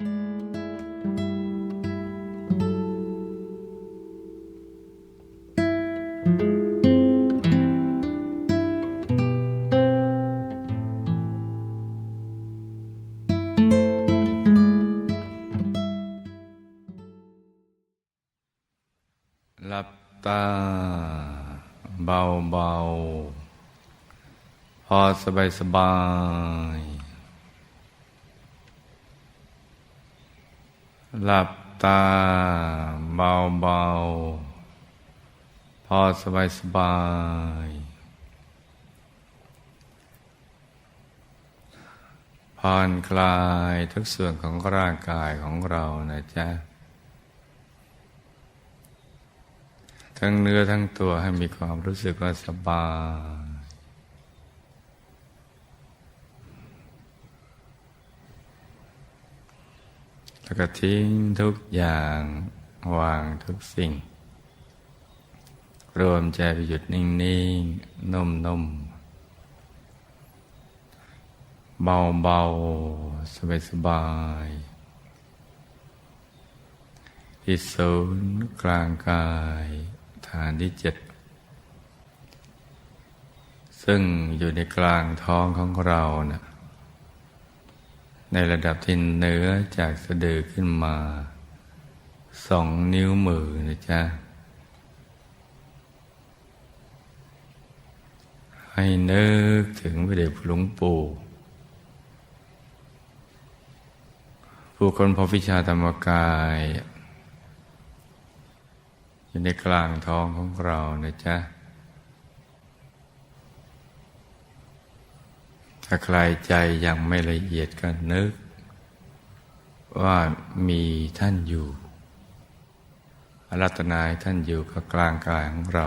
หลับตาเบาเบาๆ พอสบายสบาย หลับตาเบาเบาๆพอสบายสบาย ผ่อนคลายทุกส่วนของร่างกายของเรานะจ๊ะ ทั้งเนื้อทั้งตัวให้มีความรู้สึกว่าสบาย แล้วก็ทิ้งทุกอย่างวางทุกสิ่ง รวมใจไปหยุดนิ่งๆ นุ่มๆ เบาๆ สบายๆ ที่ศูนย์กลางกายฐานที่เจ็ดซึ่งอยู่ในกลางท้องของเรานะ่ะ ในระดับที่เหนือจากสะดือขึ้นมาสองนิ้วมือนะจ๊ะ ให้นึกถึงพระเดชหลวงปู่ผู้คนพบวิชาธรรมกาย อยู่ในกลางท้องของเรานะจ๊ะ ถ้าใครใจยังไม่ละเอียดก็นึก ว่ามีท่านอยู่อรัตนายท่านอยู่กับกลางกายของเรา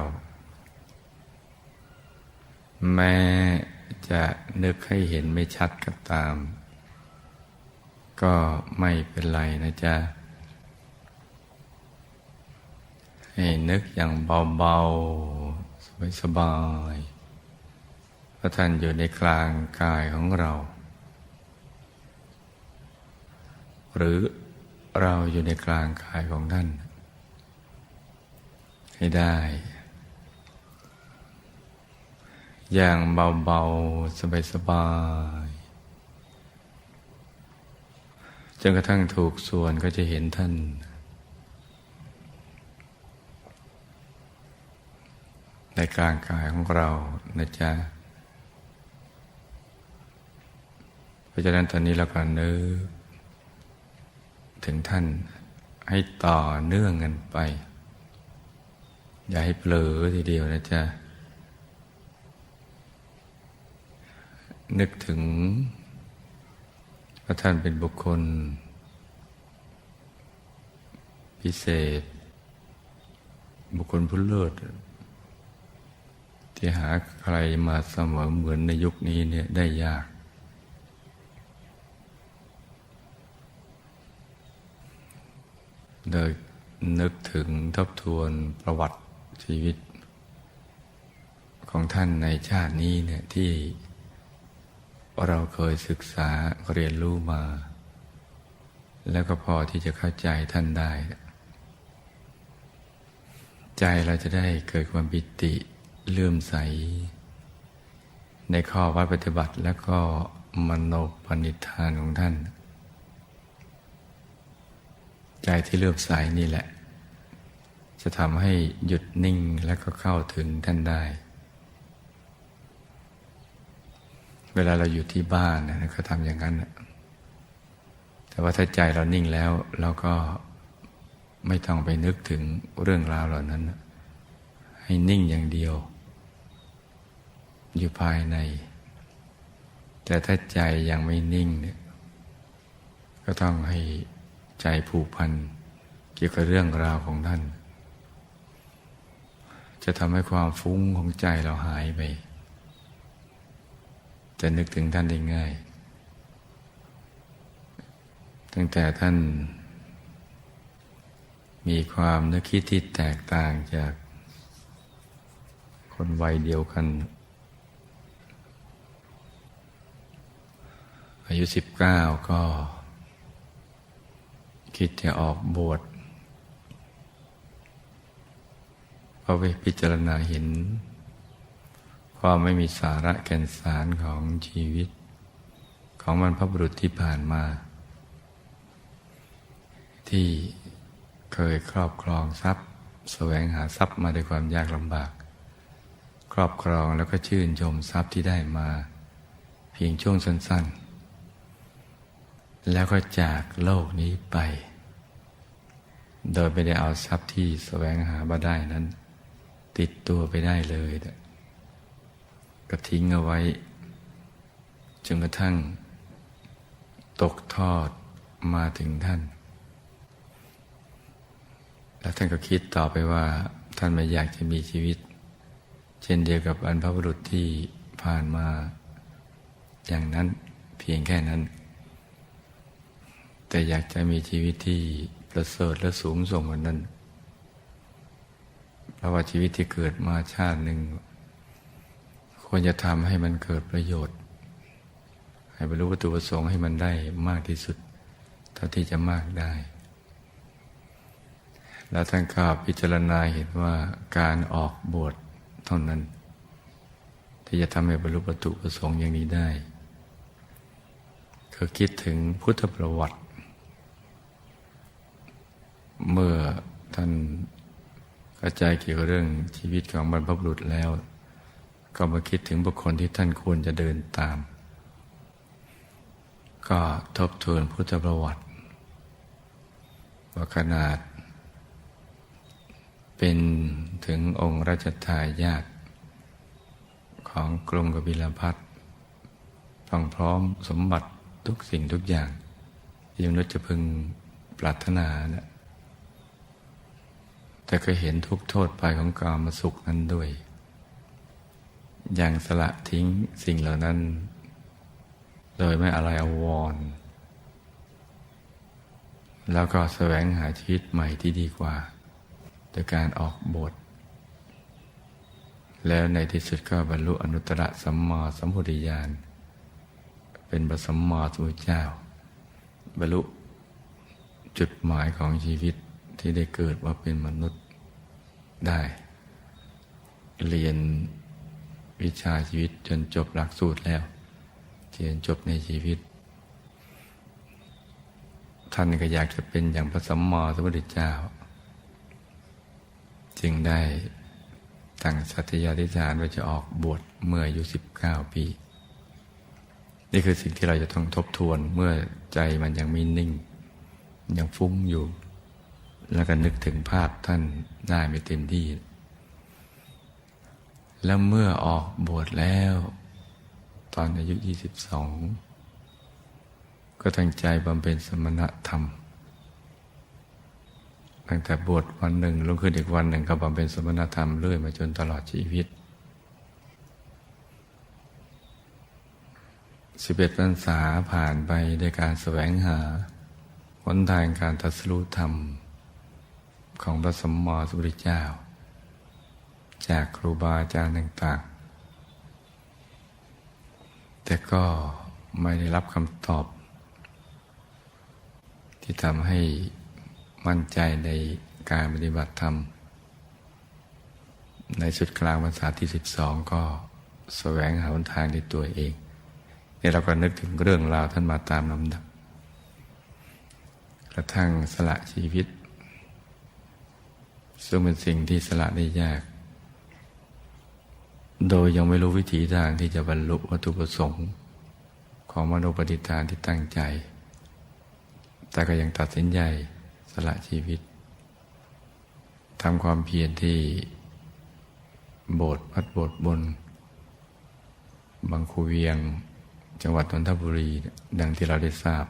แม้จะนึกให้เห็นไม่ชัดก็ตาม ก็ไม่เป็นไรนะจ๊ะ ให้นึกอย่างเบา ๆ สบายๆ ราะท่านอยู่ในกลางกายของเรา หรือเราอยู่ในกลางกายของท่าน ให้ได้ อย่างเบาๆ สบายๆจนกระทั่งถูกส่วนก็จะเห็นท่านในกลางกายของเรานะจ๊ะ เพราะฉะนั้นตอนนี้เราก็นึกถึงท่านให้ต่อเนื่องกันไป อย่าให้เผลอทีเดียวนะจ๊ะ นึกถึงว่าท่านเป็นบุคคล พิเศษ บุคคลผู้เลิศที่หาใครมาเสมอเหมือนในยุคนี้เนี่ยได้ยาก โดยนึกถึงทบทวนประวัติชีวิต ของท่านในชาตินี้เนี่ยที่เราเคยศึกษาเรียนรู้มา แล้วก็พอที่จะเข้าใจท่านได้ ใจเราจะได้เกิดความปิติเลื่อมใส ในข้อวัดปฏิบัติแล้วก็มโนปณิธานของท่าน ใจที่เลื่อมใสนี่แหละ จะทำให้หยุดนิ่งแล้วก็เข้าถึงท่านได้ เวลาเราอยู่ที่บ้านนะก็ทำอย่างนั้นแต่ว่าถ้าใจเรานิ่งแล้วเราก็ไม่ต้องไปนึกถึงเรื่องราวเหล่านั้น ให้นิ่งอย่างเดียว อยู่ภายใน แต่ถ้าใจยังไม่นิ่งเนี่ยก็ต้องให้ ใจผูกพัน เกี่ยวกับเรื่องราวของท่าน จะทำให้ความฟุ้งของใจเราหายไป จะนึกถึงท่านได้ง่าย ตั้งแต่ท่าน มีความนึกคิดที่แตกต่างจาก คนวัยเดียวกัน อายุสิบเก้าก็ คิดจะออกบวชเพราะไปพิจารณาเห็น ความไม่มีสาระแก่นสารของชีวิต ของมันพระบุรุษที่ผ่านมา ที่เคยครอบครองทรัพย์แสวงหาทรัพย์มาด้วยความยากลำบาก ครอบครองแล้วก็ชื่นชมทรัพย์ที่ได้มา เพียงช่วงสั้นๆ แล้วก็จากโลกนี้ไป โดยไม่ได้เอาทรัพย์ที่แสวงหามาได้นั้น ติดตัวไปได้เลยก็ทิ้งเอาไว้จนกระทั่ง ตกทอดมาถึงท่าน แล้วท่านก็คิดต่อไปว่าท่านไม่อยากจะมีชีวิต เช่นเดียวกับบรรพบุรุษที่ผ่านมา อย่างนั้นเพียงแค่นั้น แต่อยากจะมีชีวิตที่ประเสริฐและสูงส่งกว่านั้น เพราะว่าชีวิตที่เกิดมาชาติหนึ่งควรจะทำให้มันเกิดประโยชน์ ให้บรรลุวัตถุประสงค์ให้มันได้มากที่สุด เท่าที่จะมากได้ แล้วท่านก็พิจารณาเห็นว่าการออกบวชเท่านั้น ที่จะทำให้บรรลุวัตถุประสงค์อย่างนี้ได้ คือคิดถึงพุทธประวัติ เมื่อท่านเข้าใจเกี่ยวกับเรื่องชีวิตของบรรพบุรุษแล้ว ก็มาคิดถึงบุคคลที่ท่านควรจะเดินตาม ก็ทบทวนพุทธประวัติว่าขนาด เป็นถึงองค์ราชทายาทของกรุงกบิลพัทต้องพร้อมสมบัติทุกสิ่งทุกอย่างที่มนุษย์จะพึงปรารถนานะ แต่ก็เห็นทุกโทษไปของกามสุขนั้นด้วย อย่างสละทิ้งสิ่งเหล่านั้น โดยไม่อะไรอาวร แล้วก็แสวงหาชีวิตใหม่ที่ดีกว่า โดยการออกบท แล้วในที่สุดก็บรรลุอนุตตรสัมมาสัมพุทธญาณ เป็นบสัมมาสัมพุทธเจ้า บรรลุจุดหมายของชีวิตที่ได้เกิดว่าเป็นมนุษย์ ได้ เรียนวิชาชีวิตจนจบหลักสูตรแล้วเรียนจบในชีวิต ท่านก็อยากจะเป็นอย่างพระสัมมาสัมพุทธเจ้า จึงได้ตั้งสัตยาธิษฐานว่าจะออกบวชเมื่ออายุสิบเก้าปี นี่คือสิ่งที่เราจะต้องทบทวนเมื่อใจมันยังไม่นิ่ง ยังฟุ้งอยู่ แล้วก็นึกถึงภาพท่านได้ไม่เต็มที่ แล้วเมื่อออกบวชแล้ว ตอนอายุยี่สิบสองก็ตั้งใจบำเพ็ญสมณธรรม ตั้งแต่บวชวันหนึ่งลงขึ้นอีกวันหนึ่งก็บำเพ็ญสมณธรรมเรื่อยมาจนตลอดชีวิตสิบเอ็ดพรรษาผ่านไปในการแสวงหาหนทางการทัศรู้ธรรม ของพระสมมอสุริเจ้า จากครูบาอาจารย์ต่างๆ แต่ก็ไม่ได้รับคำตอบ ที่ทำให้มั่นใจในการปฏิบัติธรรม ในสุดกลางภาษาที่สิบสองก็แสวงหาทางในตัวเองนี่เราก็นึกถึงเรื่องราวท่านมาตามลำดับกระทั่งสละชีวิต ซึ่งเป็นสิ่งที่สละได้ยาก โดยยังไม่รู้วิถีทางที่จะบรรลุวัตถุประสงค์ของมโนปฏิฐานที่ตั้งใจ แต่ก็ยังตัดสินใจสละชีวิตทำความเพียรที่โบสถ์พัดโบสถ์บน บางคูเวียง จังหวัดนนทบุรี ดังที่เราได้ทราบ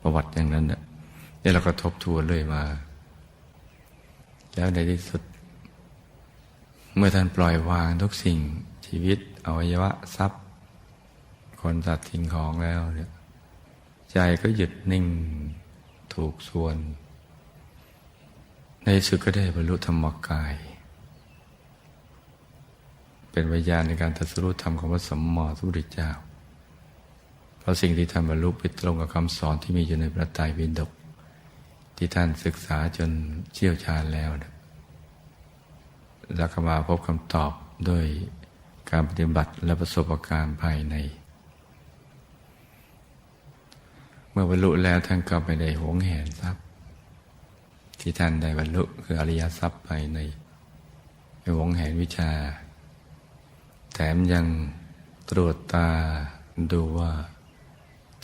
ประวัติอย่างนั้นเนี่ยนี่เราก็ทบทวนเลยมา แล้วในที่สุด เมื่อท่านปล่อยวางทุกสิ่งชีวิตอวัยวะทรัพย์ คนสัตว์ทิ้งของแล้วเนี่ยใจก็หยุดนิ่งถูกส่วน ในสุดก็ได้บรรลุธรรมกาย เป็นวิญญาณในการตรัสรู้ธรรมของพระสมมาสัมพุทธเจ้า เพราะสิ่งที่ท่านบรรลุไปตรงกับคำสอนที่มีอยู่ในพระไตรปิฎก ที่ท่านศึกษาจนเชี่ยวชาญแล้วนะแล้วก็มาพบคำตอบด้วยการปฏิบัติและประสบการณ์ภายใน เมื่อบรรลุแล้วท่านก็ไปได้หวงแหนทรัพย์ ที่ท่านได้บรรลุคืออริยทรัพย์ภายในไปหวงแหนวิชา แถมยังตรวจตาดูว่า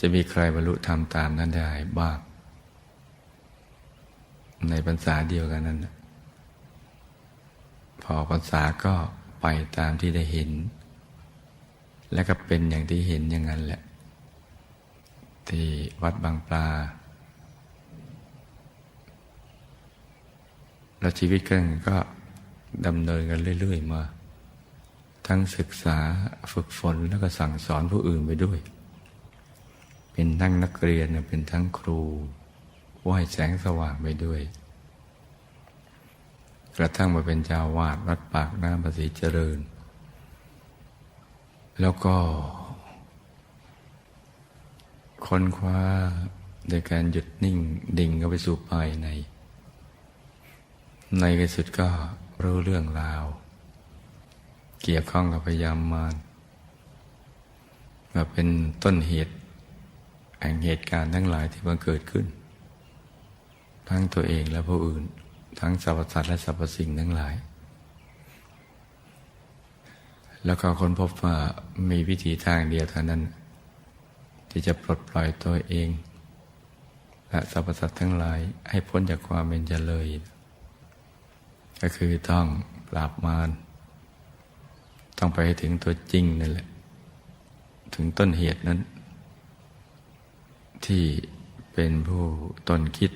จะมีใครบรรลุธรรมตามนั้นได้บ้าง ในพรรษาเดียวกันนั้นพอพรรษาก็ไปตามที่ได้เห็น และก็เป็นอย่างที่เห็นอย่างนั้นแหละ ที่วัดบางปลา แล้วชีวิตกันก็ดำเนินกันเรื่อย ๆ มา ทั้งศึกษาฝึกฝนแล้วก็สั่งสอนผู้อื่นไปด้วย เป็นทั้งนักเรียนเป็นทั้งครู ว่ายแสงสว่างไปด้วย กระทั่งมาเป็นเจ้าวาดวัดปากน้ำภาษีเจริญ แล้วก็ ค้นคว้าโดยการหยุดนิ่งดิ่งเข้าไปสู่ภายใน ในที่สุดก็รู้เรื่องราว เกี่ยวข้องกับพยามมารมาเป็นต้นเหตุแห่งเหตุการณ์ทั้งหลายที่บังเกิดขึ้น ทั้งตัวเองและผู้อื่น ทั้งสรรพสัตว์และสรรพสิ่งทั้งหลาย แล้วก็ค้นพบว่ามีวิธีทางเดียวเท่านั้น ที่จะปลดปล่อยตัวเอง และสรรพสัตว์ทั้งหลายให้พ้นจากความเป็นเจริญก็คือต้องปราบมารต้องไปถึงตัวจริงนั่นแหละ ถึงต้นเหตุนั้น ที่เป็นผู้ต้นคิด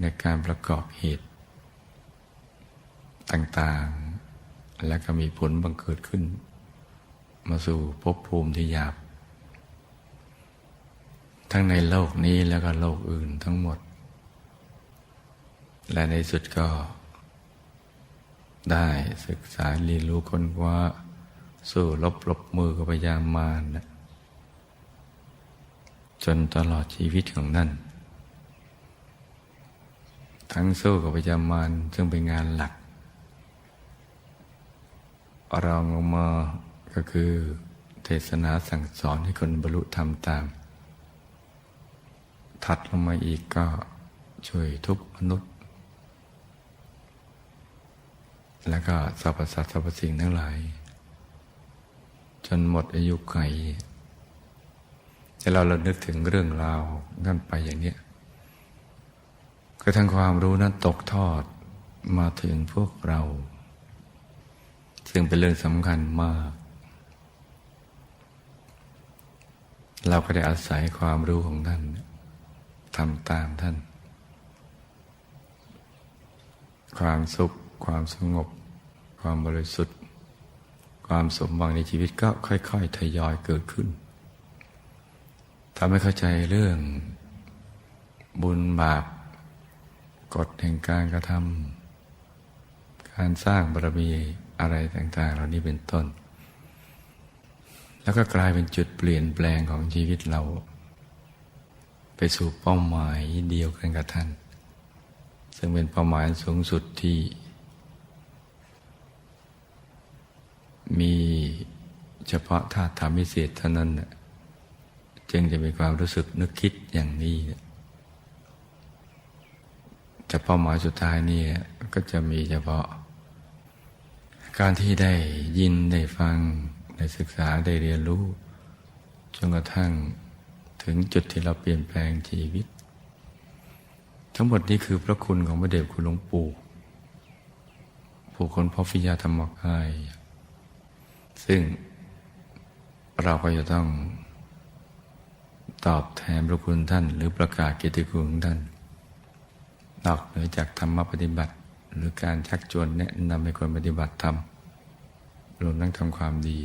ในการประกอบเหตุ ต่างๆ และก็มีผลบังเกิดขึ้น มาสู่ภพภูมิที่หยาบ ทั้งในโลกนี้แล้วก็โลกอื่นทั้งหมด และในสุดก็ ได้ศึกษาเรียนรู้คนว่าสู้ลบหลบมือกับพยามารนะจนตลอดชีวิตของนั่น ทั้งสู้กับพยามารซึ่งเป็นงานหลักเราลงมาก็คือเทศนาสั่งสอนให้คนบรรลุธรรมตาม ถัดลงมาอีกก็ช่วยทุกมนุษย์ แล้วก็สรรพสัตว์สรรพสิ่งทั้งหลาย จนหมดอายุไขจะเราเรานึกถึงเรื่องราวนั่นไปอย่างเนี้ย ก็ทั้งความรู้นั้นตกทอดมาถึงพวกเรา ซึ่งเป็นเรื่องสำคัญมาก เราก็ได้อาศัยความรู้ของท่านทำตามท่าน ความสุข ความสงบ ความบริสุทธิ์ ความสมหวังในชีวิตก็ค่อย ๆ ทยอยเกิดขึ้นทำให้เข้าใจเรื่องบุญบาป กฎแห่งการกระทำการสร้างบารมีอะไรต่างๆ เหล่านี้เป็นต้น แล้วก็กลายเป็นจุดเปลี่ยนแปลงของชีวิตเรา ไปสู่เป้าหมายเดียวกันกับท่าน ซึ่งเป็นเป้าหมายสูงสุดที่ มีเฉพาะธาตุธรรมพิเศษเท่านั้น จึงจะมีความรู้สึกนึกคิดอย่างนี้ แต่เป้าหมายสุดท้ายนี่ก็จะมีเฉพาะ การที่ได้ยินได้ฟัง ได้ศึกษาได้เรียนรู้จนกระทั่งถึงจุดที่เราเปลี่ยนแปลงชีวิต ทั้งหมดนี้คือพระคุณของพระเดชคุณหลวงปู่ผู้คนพบฟิยาธรรมกายซึ่งเราก็จะต้องตอบแทนพระคุณท่าน หรือประกาศเกียรติคุณของท่าน นอกเหนือจากธรรมปฏิบัติ หรือการชักชวนแนะนำให้คนปฏิบัติธรรมรวมทั้งทำความดี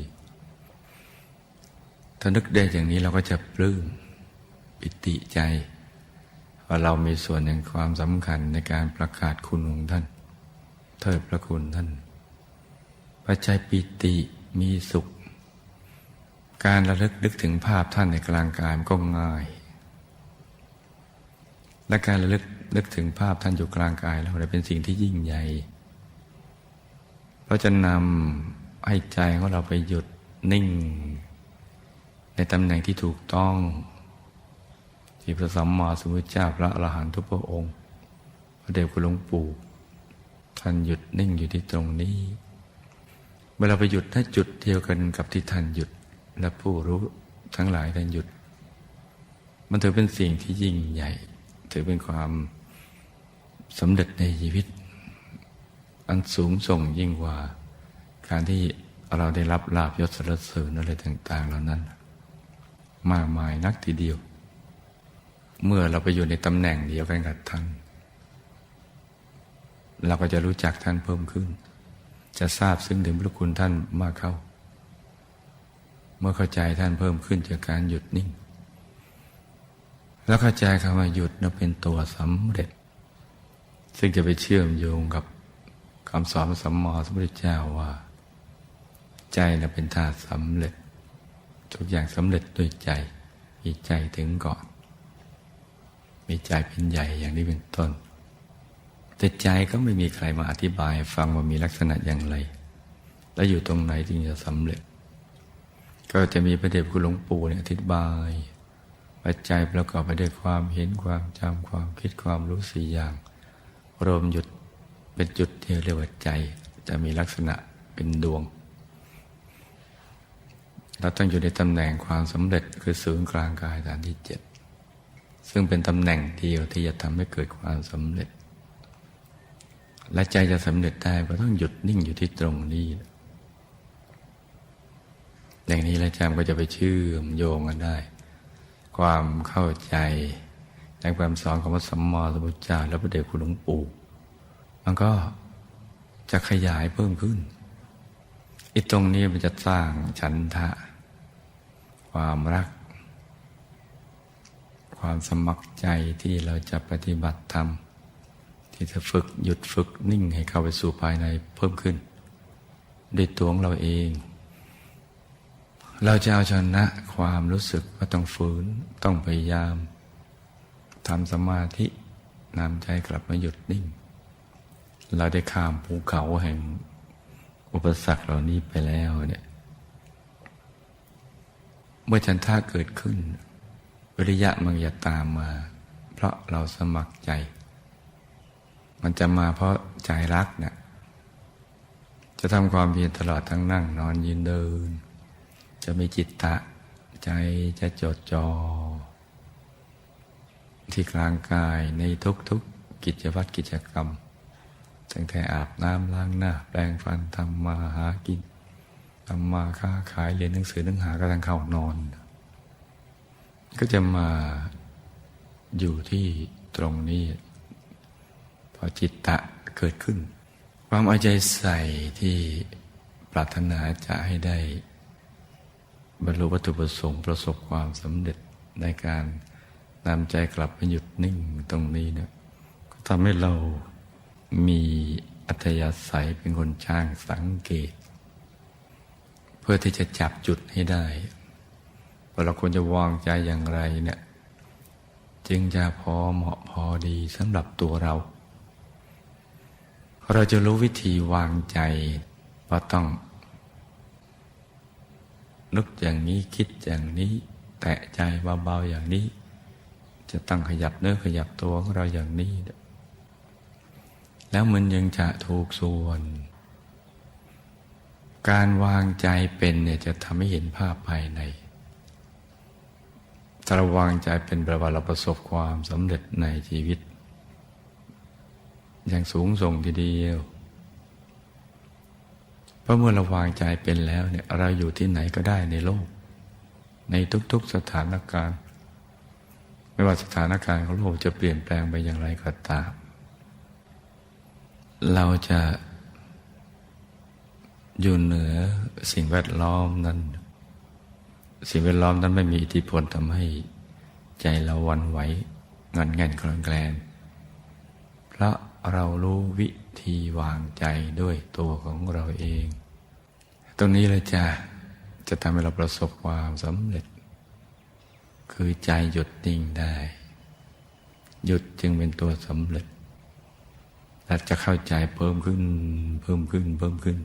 ถ้านึกได้อย่างนี้เราก็จะปลื้มปิติใจ ว่าเรามีส่วนในความสำคัญในการประกาศคุณของท่าน เทิดพระคุณท่านปัจจัยปิติมีสุข การระลึกนึกถึงภาพท่านในกลางกายมันก็ง่าย และการระลึก นึกถึงภาพท่านอยู่กลางกายเราเนี่ยเป็นสิ่งที่ยิ่งใหญ่เราจะนำให้ใจของเราไปหยุดนิ่ง ในตำแหน่งที่ถูกต้องที่พระสัมมาสัมพุทธเจ้าพระอรหันตุพระองค์ พระเดชคุณหลวงปู่ท่านหยุดนิ่งอยู่ที่ตรงนี้ เมื่อเราไปหยุดถ้าจุดเดียวกันกับที่ท่านหยุดและผู้รู้ทั้งหลายท่านหยุด มันถือเป็นสิ่งที่ยิ่งใหญ่ ถือเป็นความสำเร็จในชีวิต อันสูงส่งยิ่งกว่า การที่เราได้รับลาบยศสรรเสริญอะไรต่าง ๆ เหล่านั้น มากมายนักทีเดียว เมื่อเราไปอยู่ในตำแหน่งเดียวกันกับท่าน เราก็จะรู้จักท่านเพิ่มขึ้น จะทราบซึ่งถึงพระคุณท่านมากเข้า เมื่อเข้าใจท่านเพิ่มขึ้นจากการหยุดนิ่ง แล้วเข้าใจคำว่าหยุดนั้นเป็นตัวสำเร็จ ซึ่งจะไปเชื่อมโยงกับคำสอนสัมมาสัมพุทธเจ้าว่า ใจเราเป็นธาตุสำเร็จ ทุกอย่างสำเร็จด้วยใจมีใจถึงก่อน มีใจเป็นใหญ่อย่างนี้เป็นต้น แต่ใจก็ไม่มีใครมาอธิบายฟังว่ามีลักษณะอย่างไร และอยู่ตรงไหนจึงจะสำเร็จ ก็จะมีพระเดชคุณหลวงปู่เนี่ยอธิบาย ว่าใจประกอบไปด้วยความเห็นความจำความคิดความรู้สี่อย่าง รวมหยุดเป็นจุดที่เรียกว่าใจ จะมีลักษณะเป็นดวง เราต้องอยู่ในตำแหน่งความสำเร็จคือศูนย์กลางกายฐานที่เจ็ดซึ่งเป็นตำแหน่งเดียวที่จะทำให้เกิดความสำเร็จ และใจจะสำเร็จได้ก็ต้องหยุดนิ่งอยู่ที่ตรงนี้อย่างนี้แล้วจำก็จะไปเชื่อมโยงกันได้ ความเข้าใจในความสอนของพระสัมมาสัมพุทธเจ้าและพระเดชคุณหลวงปู่ มันก็จะขยายเพิ่มขึ้นอีตรงนี้มันจะสร้างฉันทะ ความรัก ความสมัครใจที่เราจะปฏิบัติธรรม ที่จะฝึกหยุดฝึกนิ่งให้เข้าไปสู่ภายในเพิ่มขึ้น ด้วยตัวของเราเอง เราจะเอาชนะความรู้สึกว่าต้องฝืนต้องพยายามทำสมาธินำใจกลับมาหยุดนิ่ง เราได้ข้ามภูเขาแห่งอุปสรรคเหล่านี้ไปแล้วเนี่ยเมื่อฉันท่าเกิดขึ้น วิริยะมันจะตามมา เพราะเราสมัครใจ มันจะมาเพราะใจรักเนะี่ยจะทำความเพียรตลอดทั้งนั่งนอนยืนเดิน จะมีจิตตะใจจะจดจอ่อที่กลางกายในทุกๆกิจวัตรกิจกรรมตั้งแต่อาบน้ำล้างหน้า แปรงฟันทำมาหากินทำมาค้าขายเรียนหนังสือหนังหากระทั่งเข้านอน ก็จะมาอยู่ที่ตรงนี้ พอจิตตะเกิดขึ้น ความเอาใจใส่ที่ปรารถนาจะให้ได้ บรรลุวัตถุประสงค์ประสบความสำเร็จในการนำใจกลับมาหยุดนิ่งตรงนี้เนี่ยก็ทำให้เรามีอัธยาศัยเป็นคนช่างสังเกต เพื่อที่จะจับจุดให้ได้ว่าเราควรจะวางใจอย่างไรเนี่ยจึงจะพอเหมาะพอดีสำหรับตัวเรา เราจะรู้วิธีวางใจว่าต้อง นึกอย่างนี้คิดอย่างนี้ แตะใจเบาๆอย่างนี้ จะต้องขยับเนื้อขยับตัวของเราอย่างนี้ แล้วมันยังจะถูกส่วน การวางใจเป็นเนี่ยจะทำให้เห็นภาพภายในถ้าเราวางใจเป็นแปลว่าเราประสบความสำเร็จในชีวิต อย่างสูงส่งทีเดียว เพราะเมื่อเราวางใจเป็นแล้วเนี่ยเราอยู่ที่ไหนก็ได้ในโลก ในทุกๆสถานการณ์ ไม่ว่าสถานการณ์ของโลกจะเปลี่ยนแปลงไปอย่างไรก็ตาม เราจะอยู่เหนือสิ่งแวดล้อมนั้น สิ่งแวดล้อมนั้นไม่มีอิทธิพลทำให้ใจเราวันไหวงันแง่นคลอนแกลนเพราะเรารู้วิ ธีวางใจด้วยตัวของเราเอง ตรงนี้เลยจ้ะจะทำให้เราประสบความสำเร็จ คือใจหยุดนิ่งได้ หยุดจึงเป็นตัวสำเร็จและจะเข้าใจเพิ่มขึ้น เพิ่มขึ้น เพิ่มขึ้น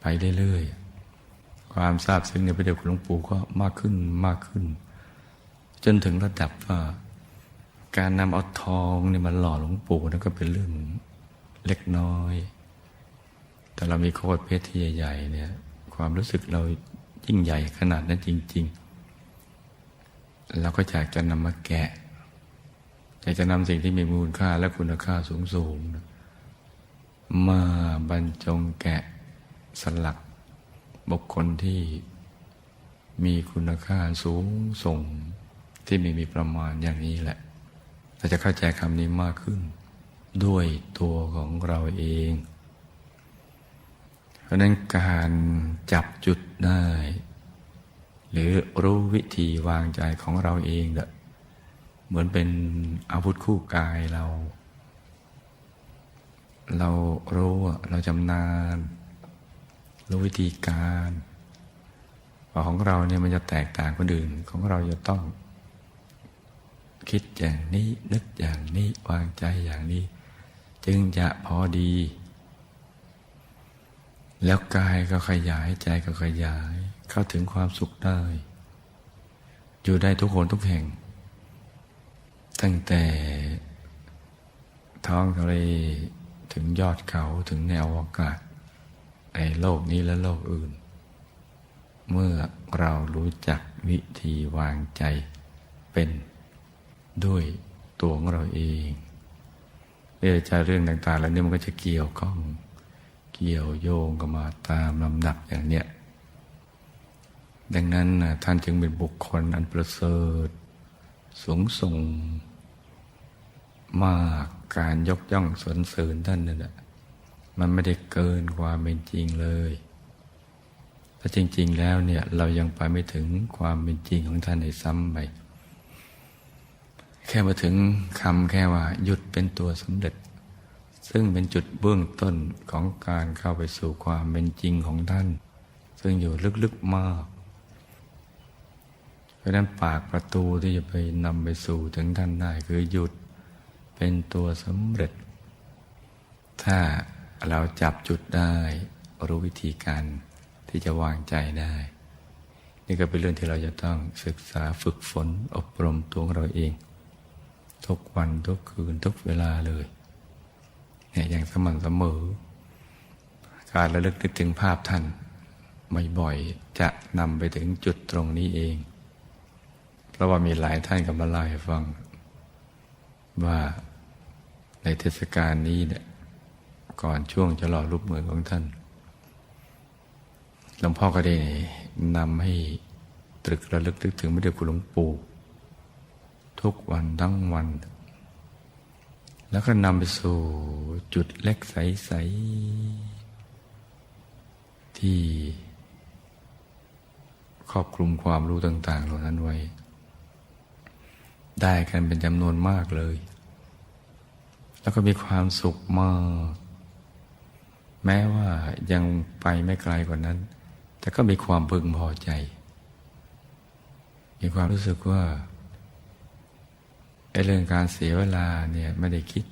ไปเรื่อยๆ ความทราบซึ้งในพระเดชคุณหลวงปู่ก็มากขึ้นมากขึ้น จนถึงระดับว่าการนำเอาทองเนี่ยมาหล่อหลวงปู่นั่นก็เป็นเรื่อง เล็กน้อย แต่เรามีโคตรเพชรที่ใหญ่ๆเนี่ยความรู้สึกเรายิ่งใหญ่ขนาดนั้นจริง ๆ เราก็อยากจะนำมาแกะอยากจะนำสิ่งที่มีมูลค่าและคุณค่าสูงๆมาบรรจงแกะสลักบุคคลที่มีคุณค่าสูงส่งที่ไม่มีประมาณอย่างนี้แหละเราจะเข้าใจคำนี้มากขึ้น ด้วยตัวของเราเอง เพราะนั้นการจับจุดได้ หรือรู้วิธีวางใจของเราเองเหมือนเป็นอาวุธคู่กายเรา เรารู้เราจำนาน รู้วิธีการของเราเนี่ยมันจะแตกต่างคนอื่นของเราจะต้องคิดอย่างนี้นึกอย่างนี้วางใจอย่างนี้ จึงจะพอดี แล้วกายก็ขยายใจก็ขยาย เข้าถึงความสุขได้ อยู่ได้ทุกคนทุกแห่ง ตั้งแต่ท้องทะเลถึงยอดเขาถึงแนวอากาศในโลกนี้และโลกอื่น เมื่อเรารู้จักวิธีวางใจเป็นด้วยตัวของเราเอง เรื่องใจเรื่องต่างๆแล้วเนี่ยมันก็จะเกี่ยวข้อง เกี่ยวโยงกันมาตามลำดับอย่างเนี้ยดังนั้นนะท่านจึงเป็นบุคคลอันประเสริฐ สูงส่ง มากการยกย่องสรรเสริญท่านนั่นแหละมันไม่ได้เกินความเป็นจริงเลยแต่จริง ๆ แล้วเนี่ยเรายังไปไม่ถึงความเป็นจริงของท่านในซ้ำไป แค่มาถึงคำแค่ว่า หยุดเป็นตัวสำเร็จ ซึ่งเป็นจุดเบื้องต้นของการเข้าไปสู่ความเป็นจริงของท่าน ซึ่งอยู่ลึกๆมาก เพราะนั้นปากประตูที่จะไปนำไปสู่ถึงท่านได้คือหยุดเป็นตัวสำเร็จ ถ้าเราจับจุดได้ รู้วิธีการที่จะวางใจได้ นี่ก็เป็นเรื่องที่เราจะต้องศึกษาฝึกฝนอบรมตัวเราเอง ทุกวันทุกคืนทุกเวลาเลยเนี่ยอย่างสม่ำเสมอ การระลึกนึกถึงภาพท่านบ่อยๆจะนำไปถึงจุดตรงนี้เอง เพราะว่ามีหลายท่านกับมาเล่าให้ฟัง ว่าในเทศกาลนี้เนี่ยก่อนช่วงจะหล่อรูปเหมือนของท่านหลวงพ่อก็ได้นำให้ตรึกระลึกนึกถึงพระเดชคุณหลวงปู่ ทุกวันทั้งวัน แล้วก็นำไปสู่จุดเล็กใส ๆ ที่ครอบคลุมความรู้ต่าง ๆ เหล่านั้นไว้ ได้กันเป็นจำนวนมากเลย แล้วก็มีความสุขมาก แม้ว่ายังไปไม่ไกลกว่านั้น แต่ก็มีความพึงพอใจ มีความรู้สึกว่า ไอ้เรื่องการเสียเวลาเนี่ยไม่ได้คิด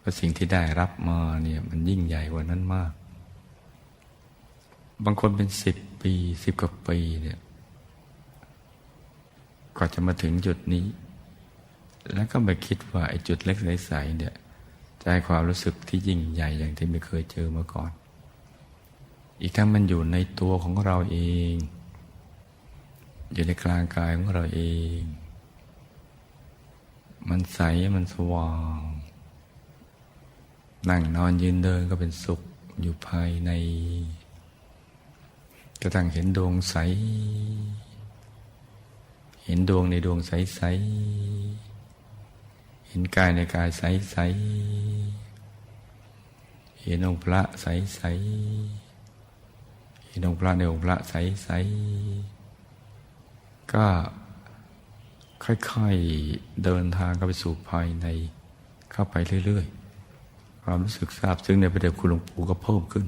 ว่าสิ่งที่ได้รับมาเนี่ยมันยิ่งใหญ่กว่านั้นมาก บางคนเป็นสิบปีสิบกว่าปีเนี่ยก็จะมาถึงจุดนี้ แล้วก็มาคิดว่าไอ้จุดเล็กใสๆเนี่ยจะให้ความรู้สึกที่ยิ่งใหญ่อย่างที่ไม่เคยเจอมาก่อน อีกทั้งมันอยู่ในตัวของเราเอง อยู่ในกลางกายของเราเอง มันใสมันสว่าง นั่งนอนยืนเดินก็เป็นสุขอยู่ภายในกระทั่งเห็นดวงใส เห็นดวงในดวงใสๆเห็นกายในกายใสๆเห็นองค์พระใสๆเห็นองค์พระในองค์พระใสๆก็ ค่อยๆเดินทางเข้าไปสู่ภายในเข้าไปเรื่อยๆ ความรู้สึกทราบซึ่งในพระเดชคุณหลวงปู่ก็เพิ่มขึ้น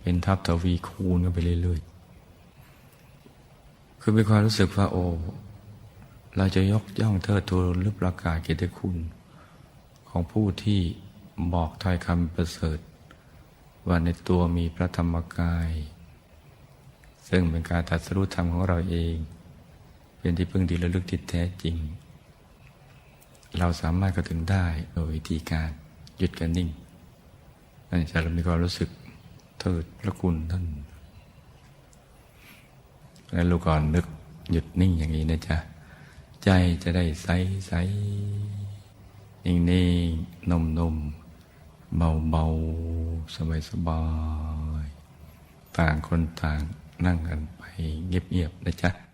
เป็นทับทวีคูณกันไปเรื่อยๆ คือมีความรู้สึกว่าโอ้เราจะยกย่องเทิดทูนหรือประกาศเกียรติคุณ ของผู้ที่บอกถ้อยคำประเสริฐ ว่าในตัวมีพระธรรมกาย ซึ่งเป็นการตัดสรู้ธรรมของเราเอง เป็นที่พึ่งที่ระลึกที่แท้จริง เราสามารถเข้าถึงได้โดยวิธีการหยุดกันนิ่งนั่นจะเรามีความรู้สึกเทิดพระคุณท่านแล้วลูกก่อนนึกหยุดนิ่งอย่างนี้นะจ๊ะ ใจจะได้ใสใสนิ่งนิ่งนุ่มนุ่มเบาเบาสบายสบาย ต่างคนต่างนั่งกันไปเงียบๆนะจ๊ะ